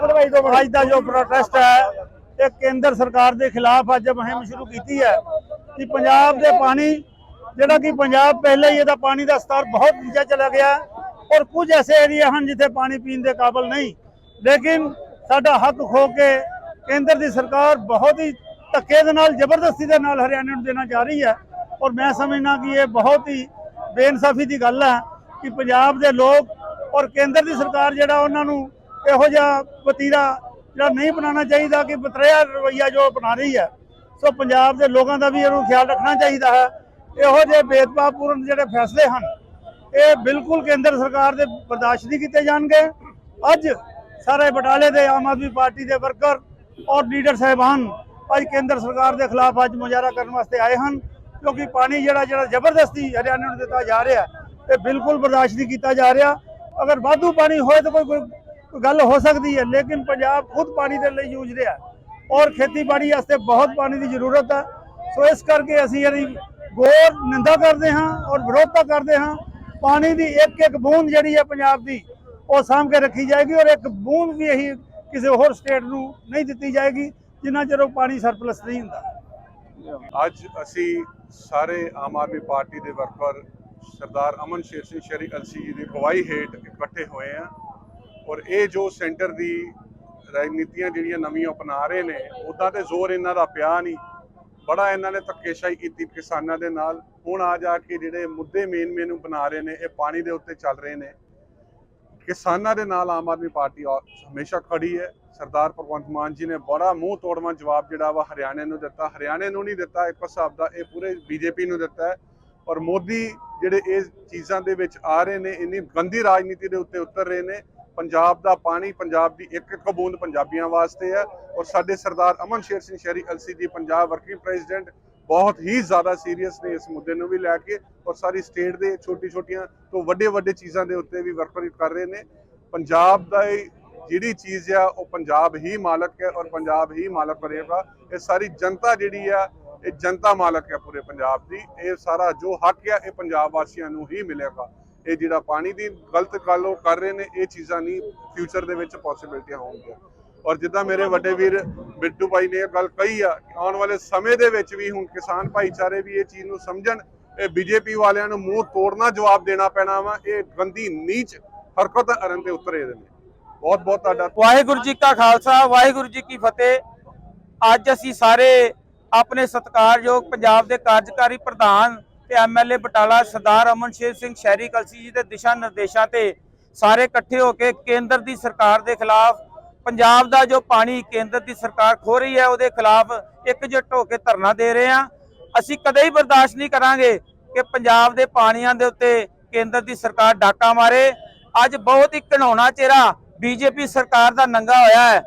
ਭਾਈ ਅੱਜ ਦਾ ਜੋ ਪ੍ਰੋਟੈਸਟ ਹੈ, ਇਹ ਕੇਂਦਰ ਸਰਕਾਰ ਦੇ ਖਿਲਾਫ ਅੱਜ ਮੁਹਿੰਮ ਸ਼ੁਰੂ ਕੀਤੀ ਹੈ ਕਿ ਪੰਜਾਬ ਦੇ ਪਾਣੀ, ਜਿਹੜਾ ਕਿ ਪੰਜਾਬ ਪਹਿਲੇ ਹੀ ਇਹਦਾ ਪਾਣੀ ਦਾ ਸਤਰ ਬਹੁਤ ਨੀਚੇ ਚਲਾ ਗਿਆ ਔਰ ਕੁਝ ਐਸੇ ਏਰੀਆ ਹਨ ਜਿੱਥੇ ਪਾਣੀ ਪੀਣ ਦੇ ਕਾਬਲ ਨਹੀਂ। ਲੇਕਿਨ ਸਾਡਾ ਹੱਕ ਖੋ ਕੇ ਕੇਂਦਰ ਦੀ ਸਰਕਾਰ ਬਹੁਤ ਹੀ ਧੱਕੇ ਦੇ ਨਾਲ, ਜ਼ਬਰਦਸਤੀ ਦੇ ਨਾਲ ਹਰਿਆਣੇ ਨੂੰ ਦੇਣਾ ਜਾ ਰਹੀ ਹੈ ਔਰ ਮੈਂ ਸਮਝਣਾ ਕਿ ਇਹ ਬਹੁਤ ਹੀ ਬੇਇਨਸਾਫੀ ਦੀ ਗੱਲ ਹੈ ਕਿ ਪੰਜਾਬ ਦੇ ਲੋਕ ਔਰ ਕੇਂਦਰ ਦੀ ਸਰਕਾਰ ਜਿਹੜਾ ਉਹਨਾਂ ਨੂੰ ਇਹੋ ਜਿਹਾ ਵਤੀਰਾ ਜਿਹੜਾ ਨਹੀਂ ਬਣਾਉਣਾ ਚਾਹੀਦਾ ਕਿ ਬਤਰਿਆ ਰਵਈਆ ਜੋ ਅਪਣਾ ਰਹੀ ਹੈ। ਸੋ ਪੰਜਾਬ ਦੇ ਲੋਕਾਂ ਦਾ ਵੀ ਇਹਨੂੰ ਖਿਆਲ ਰੱਖਣਾ ਚਾਹੀਦਾ ਹੈ। ਇਹੋ ਜਿਹੇ ਭੇਦਭਾਵਪੂਰਨ ਜਿਹੜੇ ਫੈਸਲੇ ਹਨ, ਇਹ ਬਿਲਕੁਲ ਕੇਂਦਰ ਸਰਕਾਰ ਦੇ ਬਰਦਾਸ਼ਤ ਨਹੀਂ ਕੀਤੇ ਜਾਣਗੇ। ਅੱਜ ਸਾਰੇ ਬਟਾਲੇ ਦੇ ਆਮ ਆਦਮੀ ਪਾਰਟੀ ਦੇ ਵਰਕਰ ਔਰ ਲੀਡਰ ਸਾਹਿਬਾਨ ਅੱਜ ਕੇਂਦਰ ਸਰਕਾਰ ਦੇ ਖਿਲਾਫ ਅੱਜ ਮੁਜ਼ਾਹਰਾ ਕਰਨ ਵਾਸਤੇ ਆਏ ਹਨ। ਕਿਉਂਕਿ ਪਾਣੀ ਜਿਹੜਾ ਜਿਹੜਾ ਜ਼ਬਰਦਸਤੀ ਹਰਿਆਣਾ ਨੂੰ ਦਿੱਤਾ ਜਾ ਰਿਹਾ, ਇਹ ਬਿਲਕੁਲ ਬਰਦਾਸ਼ਤ ਨਹੀਂ ਕੀਤਾ ਜਾ ਰਿਹਾ। ਅਗਰ ਵਾਧੂ ਪਾਣੀ ਹੋਏ ਤਾਂ ਕੋਈ ਕੋਈ ਗੱਲ ਹੋ ਸਕਦੀ ਹੈ, ਲੇਕਿਨ ਪੰਜਾਬ ਖੁਦ ਪਾਣੀ ਦੇ ਲਈ ਯੂਜ ਰਿਹਾ ਔਰ ਖੇਤੀਬਾੜੀ ਵਾਸਤੇ ਬਹੁਤ ਪਾਣੀ ਦੀ ਜ਼ਰੂਰਤ ਹੈ। ਸੋ ਇਸ ਕਰਕੇ ਅਸੀਂ ਇਹਦੀ ਗੌਰ, ਨਿੰਦਾ ਕਰਦੇ ਹਾਂ ਔਰ ਵਿਰੋਧਤਾ ਕਰਦੇ ਹਾਂ। ਪਾਣੀ ਦੀ ਇੱਕ ਇੱਕ ਬੂੰਦ ਜਿਹੜੀ ਹੈ ਪੰਜਾਬ ਦੀ, ਉਹ ਸਾਂਭ ਕੇ ਰੱਖੀ ਜਾਏਗੀ ਔਰ ਇੱਕ ਬੂੰਦ ਵੀ ਇਹੀ ਕਿਸੇ ਹੋਰ ਸਟੇਟ ਨੂੰ ਨਹੀਂ ਦਿੱਤੀ ਜਾਏਗੀ, ਜਿੰਨਾ ਚਿਰ ਉਹ ਪਾਣੀ ਸਰਪਲਸ ਨਹੀਂ ਹੁੰਦਾ। ਅੱਜ ਅਸੀਂ ਸਾਰੇ ਆਮ ਆਦਮੀ ਪਾਰਟੀ ਦੇ ਵਰਕਰ ਸਰਦਾਰ ਅਮਨ ਸ਼ੇਰ ਸਿੰਘ ਸ਼ਰੀ, ਅਲਸੀ ਜੀ ਦੀ ਅਗਵਾਈ ਹੇਠ ਇਕੱਠੇ ਹੋਏ ਆ ਔਰ ਇਹ ਜੋ ਸੈਂਟਰ ਦੀ ਰਾਜਨੀਤੀਆਂ ਜਿਹੜੀਆਂ ਨਵੀਆਂ ਅਪਣਾ ਰਹੇ ਨੇ ਉਦਾਂ ਤੇ ਜ਼ੋਰ ਇਹਨਾਂ ਦਾ ਪਿਆ ਨਹੀਂ। ਬੜਾ ਇਹਨਾਂ ਨੇ ਧੱਕੇਸ਼ਾਹੀ ਕੀਤੀ ਕਿਸਾਨਾਂ ਦੇ ਨਾਲ। ਹੁਣ ਆ ਜਾ ਕੇ ਜਿਹੜੇ ਮੁੱਦੇ ਮੇਨ ਮੇਨ ਬਣਾ ਰਹੇ ਨੇ, ਇਹ ਪਾਣੀ ਦੇ ਉੱਤੇ ਚੱਲ ਰਹੇ ਨੇ। ਕਿਸਾਨਾਂ ਦੇ ਨਾਲ ਆਮ ਆਦਮੀ ਪਾਰਟੀ ਹਮੇਸ਼ਾ ਖੜੀ ਹੈ। ਸਰਦਾਰ ਭਗਵੰਤ ਮਾਨ ਜੀ ਨੇ ਬੜਾ ਮੂੰਹ ਤੋੜਵਾਂ ਜਵਾਬ ਜਿਹੜਾ ਵਾ ਹਰਿਆਣੇ ਨੂੰ ਦਿੱਤਾ। ਹਰਿਆਣੇ ਨੂੰ ਨਹੀਂ ਦਿੱਤਾ, ਇੱਕ ਹਿਸਾਬ ਦਾ ਇਹ ਪੂਰੇ ਬੀਜੇਪੀ ਨੂੰ ਦਿੱਤਾ ਹੈ। ਔਰ ਮੋਦੀ ਜਿਹੜੇ ਇਹ ਚੀਜ਼ਾਂ ਦੇ ਵਿੱਚ ਆ ਰਹੇ ਨੇ, ਇੰਨੀ ਗੰਦੀ ਰਾਜਨੀਤੀ ਦੇ ਉੱਤੇ ਉਤਰ ਰਹੇ ਨੇ। ਪੰਜਾਬ ਦਾ ਪਾਣੀ, ਪੰਜਾਬ ਦੀ ਇੱਕ ਇੱਕ ਬੂੰਦ ਪੰਜਾਬੀਆਂ ਵਾਸਤੇ ਹੈ ਔਰ ਸਾਡੇ ਸਰਦਾਰ ਅਮਨ ਸ਼ੇਰ ਸਿੰਘ ਸ਼ਹਿਰੀ ਅਲਸੀ ਜੀ ਪੰਜਾਬ ਵਰਕਿੰਗ ਪ੍ਰੈਜ਼ੀਡੈਂਟ ਬਹੁਤ ਹੀ ਜ਼ਿਆਦਾ ਸੀਰੀਅਸ ਨੇ ਇਸ ਮੁੱਦੇ ਨੂੰ ਵੀ ਲੈ ਕੇ ਔਰ ਸਾਰੀ ਸਟੇਟ ਦੇ ਛੋਟੀ ਛੋਟੀਆਂ ਤੋਂ ਵੱਡੇ ਵੱਡੇ ਚੀਜ਼ਾਂ ਦੇ ਉੱਤੇ ਵੀ ਵਰਕਰ ਕਰ ਰਹੇ ਨੇ। ਪੰਜਾਬ ਦਾ ਇਹ ਜਿਹੜੀ ਚੀਜ਼ ਆ, ਉਹ ਪੰਜਾਬ ਹੀ ਮਾਲਕ ਹੈ ਔਰ ਪੰਜਾਬ ਹੀ ਮਾਲਕ ਬਣੇਗਾ। ਇਹ ਸਾਰੀ ਜਨਤਾ ਜਿਹੜੀ ਆ, ਇਹ ਜਨਤਾ ਮਾਲਕ ਹੈ ਪੂਰੇ ਪੰਜਾਬ ਦੀ। ਇਹ ਸਾਰਾ ਜੋ ਹੱਕ ਹੈ ਇਹ ਪੰਜਾਬ ਵਾਸੀਆਂ ਨੂੰ ਹੀ ਮਿਲੇਗਾ। ਇਹ ਜਿਹੜਾ ਪਾਣੀ ਦੀ ਗਲਤ ਗੱਲ ਉਹ ਕਰ ਰਹੇ ਨੇ, ਇਹ ਚੀਜ਼ਾਂ ਨਹੀਂ ਫਿਊਚਰ ਦੇ ਵਿੱਚ ਪੋਸਿਬਿਲਿਟੀਆਂ ਹੋਣਗੀਆਂ। ਔਰ ਜਿੱਦਾਂ ਮੇਰੇ ਵੱਡੇ ਵੀਰ ਬਿੱਟੂ ਭਾਈ ਨੇ ਇਹ ਗੱਲ ਕਹੀ ਆ, ਆਉਣ ਵਾਲੇ ਸਮੇਂ ਦੇ ਵਿੱਚ ਵੀ ਹੁਣ ਕਿਸਾਨ ਭਾਈਚਾਰੇ ਵੀ ਇਹ ਚੀਜ਼ ਨੂੰ ਸਮਝਣ, ਇਹ ਬੀਜੇਪੀ ਵਾਲਿਆਂ ਨੂੰ ਮੂੰਹ ਤੋੜਨਾ ਜਵਾਬ ਦੇਣਾ ਪੈਣਾ ਵਾ, ਇਹ ਗੰਦੀ ਨੀਚ ਹਰਕਤ ਕਰਨ ਤੇ ਉਤਰੇ ਦੇ ਨੇ। ਬਹੁਤ ਬਹੁਤ ਤੁਹਾਡਾ ਵਾਹਿਗੁਰੂ ਜੀ ਕਾ ਖਾਲਸਾ, ਵਾਹਿਗੁਰੂ ਜੀ ਕੀ ਫਤਿਹ। ਅੱਜ ਅਸੀਂ ਸਾਰੇ ਆਪਣੇ ਸਤਿਕਾਰਯੋਗ ਪੰਜਾਬ ਦੇ ਕਾਰਜਕਾਰੀ ਪ੍ਰਧਾਨ ਤੇ ਐਮਐਲਏ ਬਟਾਲਾ ਸਰਦਾਰ ਅਮਨ ਸ਼ੇਰ ਸਿੰਘ ਸ਼ਹਿਰੀ ਕਲਸੀ ਜੀ ਦੇ ਦਿਸ਼ਾ ਨਿਰਦੇਸ਼ਾਂ ਤੇ ਸਾਰੇ ਇਕੱਠੇ ਹੋ ਕੇ ਕੇਂਦਰ ਦੀ ਸਰਕਾਰ ਦੇ ਖਿਲਾਫ ਪੰਜਾਬ ਦਾ ਜੋ ਪਾਣੀ ਕੇਂਦਰ ਦੀ ਸਰਕਾਰ ਖੋ ਰਹੀ ਹੈ, ਉਹਦੇ ਖਿਲਾਫ ਇਕਜੁੱਟ ਹੋ ਕੇ ਧਰਨਾ ਦੇ ਰਹੇ ਹਾਂ। ਅਸੀਂ ਕਦੇ ਹੀ ਬਰਦਾਸ਼ਤ ਨਹੀਂ ਕਰਾਂਗੇ ਕਿ ਪੰਜਾਬ ਦੇ ਪਾਣੀਆਂ ਦੇ ਉੱਤੇ ਕੇਂਦਰ ਦੀ ਸਰਕਾਰ ਡਾਕਾ ਮਾਰੇ। ਅੱਜ ਬਹੁਤ ਹੀ ਘਿਨਾਉਣਾ ਚਿਹਰਾ ਬੀਜੇਪੀ ਸਰਕਾਰ ਦਾ ਨੰਗਾ ਹੋਇਆ ਹੈ।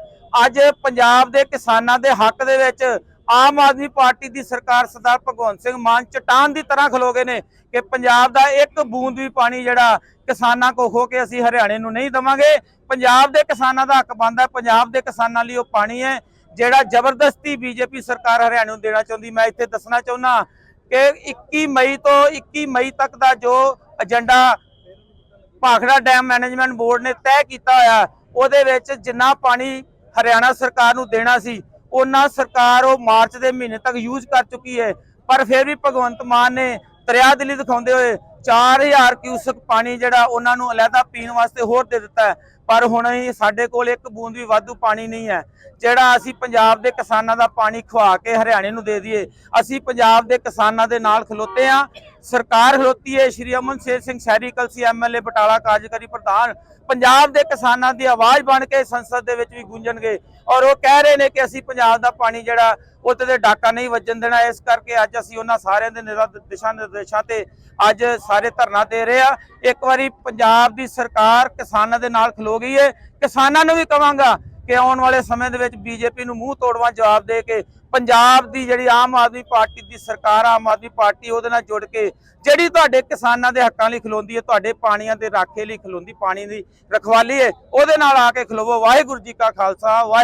ਅੱਜ ਪੰਜਾਬ ਦੇ ਕਿਸਾਨਾਂ ਦੇ ਹੱਕ ਦੇ ਵਿੱਚ ਆਮ ਆਦਮੀ ਪਾਰਟੀ ਦੀ ਸਰਕਾਰ ਸਰਦਾਰ ਭਗਵੰਤ ਸਿੰਘ ਮਾਨ ਚਟਾਨ ਦੀ ਤਰ੍ਹਾਂ ਖਲੋ ਗਏ ਨੇ ਕਿ ਪੰਜਾਬ ਦਾ ਇੱਕ ਬੂੰਦ ਵੀ ਪਾਣੀ ਜਿਹੜਾ ਕਿਸਾਨਾਂ ਕੋ ਹੋ ਕੇ ਅਸੀਂ ਹਰਿਆਣੇ ਨੂੰ ਨਹੀਂ ਦਵਾਂਗੇ। ਪੰਜਾਬ ਦੇ ਕਿਸਾਨਾਂ ਦਾ ਹੱਕ ਬਣਦਾ, ਪੰਜਾਬ ਦੇ ਕਿਸਾਨਾਂ ਲਈ ਉਹ ਪਾਣੀ ਹੈ, ਜਿਹੜਾ ਜ਼ਬਰਦਸਤੀ ਬੀਜੇਪੀ ਸਰਕਾਰ ਹਰਿਆਣੇ ਨੂੰ ਦੇਣਾ ਚਾਹੁੰਦੀ। ਮੈਂ ਇੱਥੇ ਦੱਸਣਾ ਚਾਹੁੰਦਾ ਕਿ 21 ਮਈ ਤੋਂ 21 ਮਈ ਤੱਕ ਦਾ ਜੋ agenda Bhakra dam management board ਨੇ ਤੈਅ ਕੀਤਾ ਹੋਇਆ, ਉਹਦੇ ਵਿੱਚ ਜਿੰਨਾ ਪਾਣੀ ਹਰਿਆਣਾ ਸਰਕਾਰ ਨੂੰ ਦੇਣਾ ਸੀ ਉਹਨਾਂ ਸਰਕਾਰ ਉਹ ਮਾਰਚ ਦੇ ਮਹੀਨੇ ਤੱਕ ਯੂਜ਼ ਕਰ ਚੁੱਕੀ ਹੈ। ਪਰ ਫਿਰ ਵੀ ਭਗਵੰਤ ਮਾਨ ਨੇ ਤਰਿਆ ਦਿਲੀ ਦਿਖਾਉਂਦੇ ਹੋਏ 4000 ਕਿਊਸਕ ਪਾਣੀ ਜਿਹੜਾ ਉਹਨਾਂ ਨੂੰ ਅਲੱਗਾ ਪੀਣ ਵਾਸਤੇ ਹੋਰ ਦੇ ਦਿੱਤਾ ਹੈ। ਪਰ ਹੁਣ ਸਾਡੇ ਕੋਲ ਇੱਕ ਬੂੰਦ ਵੀ ਵਾਧੂ ਪਾਣੀ ਨਹੀਂ ਹੈ। ਜਿਹੜਾ ਅਸੀਂ ਪੰਜਾਬ ਦੇ ਕਿਸਾਨਾਂ ਦਾ ਪਾਣੀ ਖਵਾ ਕੇ ਹਰਿਆਣੇ ਨੂੰ ਦੇ ਦਈਏ, ਅਸੀਂ ਪੰਜਾਬ ਦੇ ਕਿਸਾਨਾਂ ਦੇ ਨਾਲ ਖਲੋਤੇ ਆ ਸਰਕਾਰ ਖਲੋਤੀ ਹੈ, ਸ਼੍ਰੀ ਅਮਨ ਸ਼ੇਰ ਸਿੰਘ ਸ਼ਹਿਰੀ ਕਲਸੀ ਐਮਐਲਏ ਬਟਾਲਾ ਕਾਰਜਕਾਰੀ ਪ੍ਰਧਾਨ। ਪੰਜਾਬ ਦੇ ਕਿਸਾਨਾਂ ਦੀ ਆਵਾਜ਼ ਬਣ ਕੇ ਸੰਸਦ ਦੇ ਵਿੱਚ ਵੀ ਗੂੰਜਣਗੇ। ਔਰ ਉਹ ਕਹਿ ਰਹੇ ਨੇ ਕਿ ਅਸੀਂ ਪੰਜਾਬ ਦਾ ਪਾਣੀ ਜਿਹੜਾ ਉੱਤੇ ਤੇ ਡਾਕਾ ਨਹੀਂ ਵੱਜਣ ਦੇਣਾ। ਇਸ ਕਰਕੇ ਅੱਜ ਅਸੀਂ ਉਹਨਾਂ ਸਾਰਿਆਂ ਦੇ ਦਿਸ਼ਾ ਨਿਰਦੇਸ਼ਾਂ ਤੇ ਅੱਜ ਸਾਰੇ ਧਰਨਾ ਦੇ ਰਹੇ ਆ ਇੱਕ ਵਾਰੀ ਪੰਜਾਬ ਦੀ ਸਰਕਾਰ ਕਿਸਾਨਾਂ ਦੇ ਨਾਲ ਖਲੋ ਗਈ ਹੈ। ਕਿਸਾਨਾਂ ਨੂੰ ਵੀ ਕਵਾਂਗਾ ਕਿ ਆਉਣ ਵਾਲੇ ਸਮੇਂ ਦੇ ਵਿੱਚ ਬੀਜੇਪੀ ਨੂੰ ਮੂੰਹ ਤੋੜਵਾ ਜਵਾਬ ਦੇ ਕੇ ਪੰਜਾਬ ਦੀ ਜਿਹੜੀ ਆਮ ਆਦਮੀ ਪਾਰਟੀ ਦੀ ਸਰਕਾਰ, ਆਮ ਆਦਮੀ ਪਾਰਟੀ ਉਹਦੇ ਨਾਲ ਜੁੜ ਕੇ ਜਿਹੜੀ ਤੁਹਾਡੇ ਕਿਸਾਨਾਂ ਦੇ ਹੱਕਾਂ ਲਈ ਖਲੋਂਦੀ ਹੈ, ਤੁਹਾਡੇ ਪਾਣੀਆਂ ਦੇ ਰਾਖੇ ਲਈ ਖਲੋਂਦੀ, ਪਾਣੀ ਦੀ ਰਖਵਾਲੀ ਹੈ, ਉਹਦੇ ਨਾਲ ਆ ਕੇ ਖਲੋਵੋ। ਵਾਹਿਗੁਰੂ ਜੀ ਕਾ ਖਾਲਸਾ, ਵਾਹਿ